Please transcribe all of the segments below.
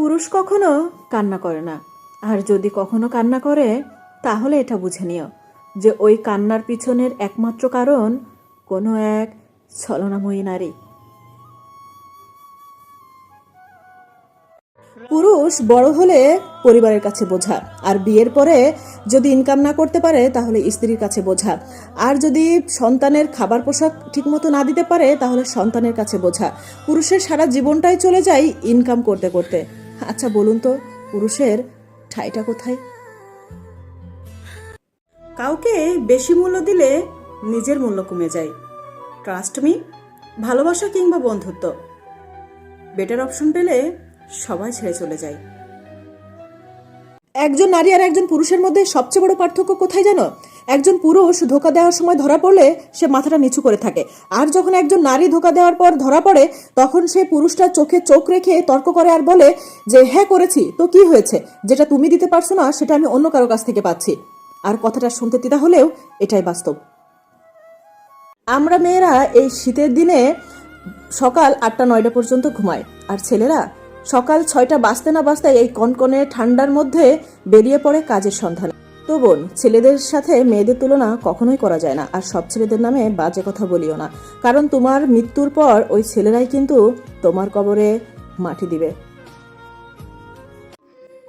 পুরুষ কখনো কান্না করে না। আর যদি কখনো কান্না করে, তাহলে এটা বুঝে নিও যে ওই কান্নার পিছনের একমাত্র কারণ কোনো এক ছলনাময়ী নারী। পুরুষ বড় হলে পরিবারের কাছে বোঝা, আর বিয়ের পরে যদি ইনকাম না করতে পারে, তাহলে স্ত্রীর কাছে বোঝা। আর যদি সন্তানের খাবার পোশাক ঠিকমতো না দিতে পারে, তাহলে সন্তানের কাছে বোঝা। পুরুষের সারা জীবনটাই চলে যায় ইনকাম করতে করতে। আচ্ছা বলুন তো, পুরুষের ঠাইটা কোথায়? কাউকে বেশি মূল্য দিলে নিজের মূল্য কমে যায়। ট্রাস্ট মি ভালোবাসা কিংবা বন্ধুত্ব বেটার অপশন পেলে সবাই ছেড়ে চলে যায়। একজন নারী আর একজন পুরুষের মধ্যে সবচেয়ে বড় পার্থক্য কোথায় জানো? একজন পুরুষ ধোকা দেওয়ার সময় ধরা পড়লে সে মাথাটা নিচু করে থাকে। আর যখন একজন নারী ধোকা দেওয়ার পর ধরা পড়ে, তখন সে পুরুষটা চোখে চোখ রেখে তর্ক করে আর বলে যে হ্যাঁ করেছি। তো কি হয়েছে? যেটা তুমি দিতে পারছ না, সেটা আমি অন্য কারও কাছ থেকে পাচ্ছি। আর কথাটা শুনতে তিতা হলেও এটাই বাস্তব। আমরা মেয়েরা এই শীতের দিনে সকাল আটটা, নয়টা পর্যন্ত ঘুমায় আর ছেলেরা সকাল ছয়টা বাজতে না বাজতে এই কনকনে ঠান্ডার মধ্যে বেরিয়ে পড়ে কাজের সন্ধানে। তো বোন, ছেলেদের সাথে মেয়েদের তুলনা কখনোই করা যায় না, আর সব ছেলেদের নামে বাজে কথা বলিও না। কারণ তোমার মৃত্যুর পর ওই ছেলেরাই কিন্তু তোমার কবরে মাটি দিবে।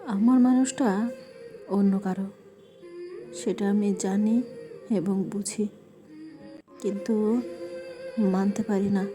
আমার মানুষটা অন্য কারও। সেটা আমি জানি এবং বুঝি। কিন্তু মানতে পারি না।